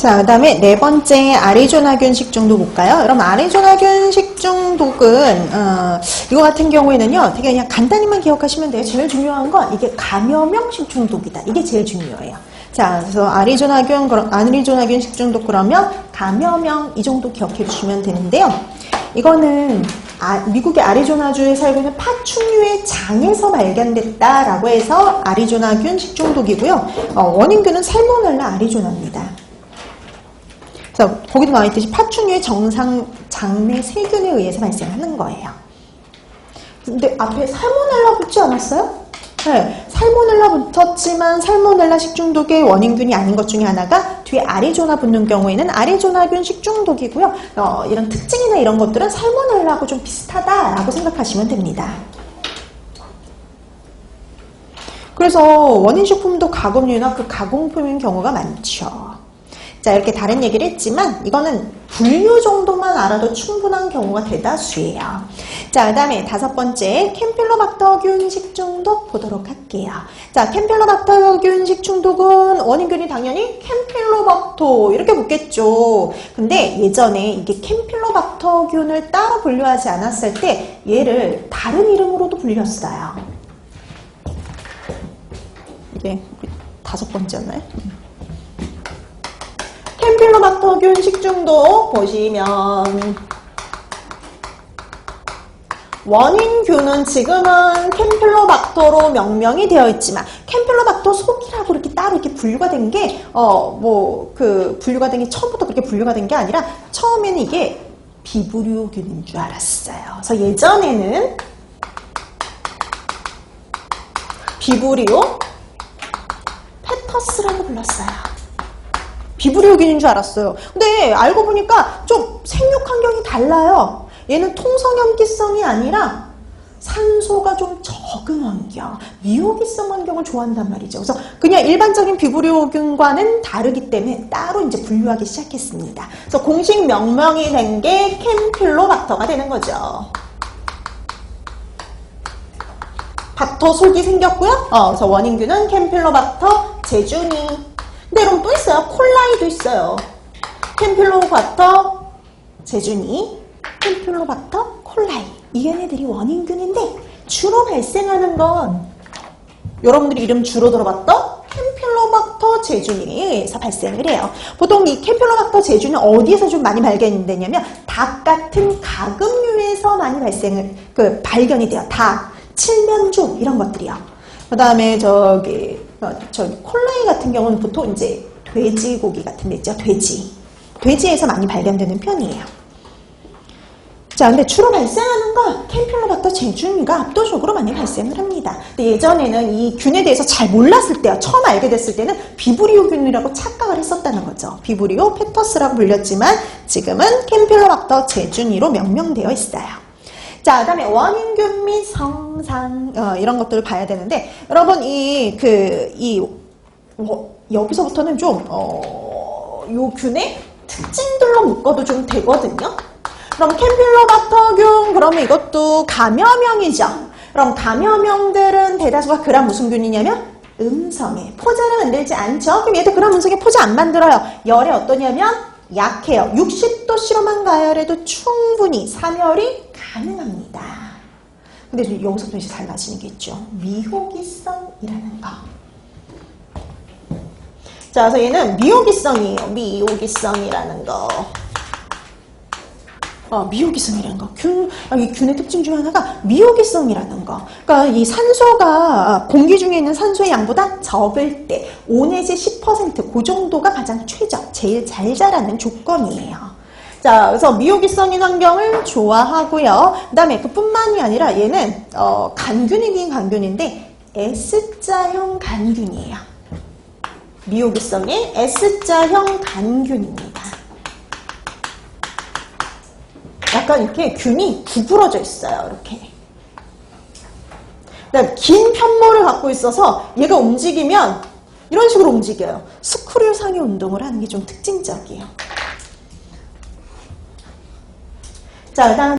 자, 그 다음에 네 번째 아리조나균 식중독 볼까요? 여러분, 아리조나균 식중독은, 어, 이거 같은 경우에는요, 되게 그냥 간단히만 기억하시면 돼요. 제일 중요한 건 이게 감염형 식중독이다. 이게 제일 중요해요. 자, 그래서 아리조나균, 아리조나균 식중독 그러면 감염형 이 정도 기억해 주시면 되는데요. 이거는 아, 미국의 아리조나주에 살고 있는 파충류의 장에서 발견됐다라고 해서 아리조나균 식중독이고요. 어, 원인균은 살모넬라 아리조나입니다. 그래서 거기도 나와 있듯이 파충류의 정상 장내 세균에 의해서 발생하는 거예요. 근데 앞에 살모넬라 붙지 않았어요? 네, 살모넬라 붙었지만 살모넬라 식중독의 원인균이 아닌 것 중에 하나가 뒤에 아리조나 붙는 경우에는 아리조나균 식중독이고요. 어, 이런 특징이나 이런 것들은 살모넬라하고 좀 비슷하다라고 생각하시면 됩니다. 그래서 원인 식품도 가공류나 그 가공품인 경우가 많죠. 자, 이렇게 다른 얘기를 했지만 이거는 분류 정도만 알아도 충분한 경우가 대다수예요. 자, 그 다음에 다섯 번째 캠필로박터균 식중독 보도록 할게요. 자, 캠필로박터균 식중독은 원인균이 당연히 캠필로박터 이렇게 묻겠죠. 근데 예전에 이게 캠필로박터균을 따로 분류하지 않았을 때 얘를 다른 이름으로도 불렸어요. 이게 다섯 번째였나요? 캠필로박터균 식중독 보시면 원인균은 지금은 캠필로박터로 명명이 되어 있지만 캠필로박터 속이라고 이렇게 따로 이렇게 분류가 된 게 어 뭐 그 분류가 된 게 처음부터 그렇게 분류가 된 게 아니라 처음에는 이게 비브리오균인 줄 알았어요. 그래서 예전에는 비브리오 페터스라고 불렀어요. 비브리오균인 줄 알았어요. 근데 알고 보니까 좀 생육 환경이 달라요. 얘는 통성염기성이 아니라 산소가 좀 적은 환경, 미호기성 환경을 좋아한단 말이죠. 그래서 그냥 일반적인 비브리오균과는 다르기 때문에 따로 이제 분류하기 시작했습니다. 그래서 공식 명명이 된 게 캠필로박터가 되는 거죠. 박터 속이 생겼고요. 어, 그래서 원인균은 캠필로박터 제주니. 여러분 또 있어요. 콜라이도 있어요. 캠필로박터 제주니, 캠필로박터 콜라이. 이 얘네들이 원인균인데 주로 발생하는 건 여러분들이 이름 주로 들어봤던 캠필로박터 의해서 발생을 해요. 보통 이 캠필로박터 제주는 어디에서 좀 많이 발견되냐면 닭 같은 가금류에서 많이 발생을 그 발견이 돼요. 닭, 칠면조 이런 것들이요. 그 다음에 저기 어, 저 콜라이 같은 경우는 보통 이제 돼지고기 같은 데 있죠. 돼지. 돼지에서 많이 발견되는 편이에요. 자, 근데 주로 발생하는 건 캠필로박터 제주니가 압도적으로 많이 발생을 합니다. 근데 예전에는 이 균에 대해서 잘 몰랐을 때요. 처음 알게 됐을 때는 비브리오균이라고 착각을 했었다는 거죠. 비브리오 페터스라고 불렸지만 지금은 캠필로박터 제주니로 명명되어 있어요. 자, 그 다음에 원인균 및 성상 어, 이런 것들을 봐야 되는데 여러분 이 그이 여기서부터는 좀 어, 요 균의 특징들로 묶어도 좀 되거든요. 그럼 캠필로박터균 그러면 이것도 감염형이죠. 그럼 감염형들은 대다수가 그람 무슨 균이냐면 음성에 포자를 만들지 않죠. 그럼 얘도 그람 음성에 포자 안 만들어요. 열에 어떠냐면 약해요. 60도 실험한 가열에도 충분히 사멸이 가능합니다. 근데 여기서도 이제 달라지는 게 있죠. 미호기성이라는 거. 자, 그래서 얘는 미호기성이에요. 미호기성이라는 거. 어, 미호기성이라는 거. 균, 아, 이 균의 특징 중에 하나가 미호기성이라는 거. 그러니까 이 산소가 공기 중에 있는 산소의 양보다 적을 때 5 내지 10%그 정도가 가장 최적, 제일 잘 자라는 조건이에요. 자, 그래서 미호기성 인 환경을 좋아하고요. 그 다음에 그뿐만이 아니라 얘는 어, 간균이긴 간균인데 S자형 간균이에요. 미호기성인 S자형 간균입니다. 약간 이렇게 균이 구부러져 있어요. 이렇게. 긴 편모를 갖고 있어서 얘가 움직이면 이런 식으로 움직여요. 스크류 상의 운동을 하는 게 좀 특징적이에요. 자, 그 다음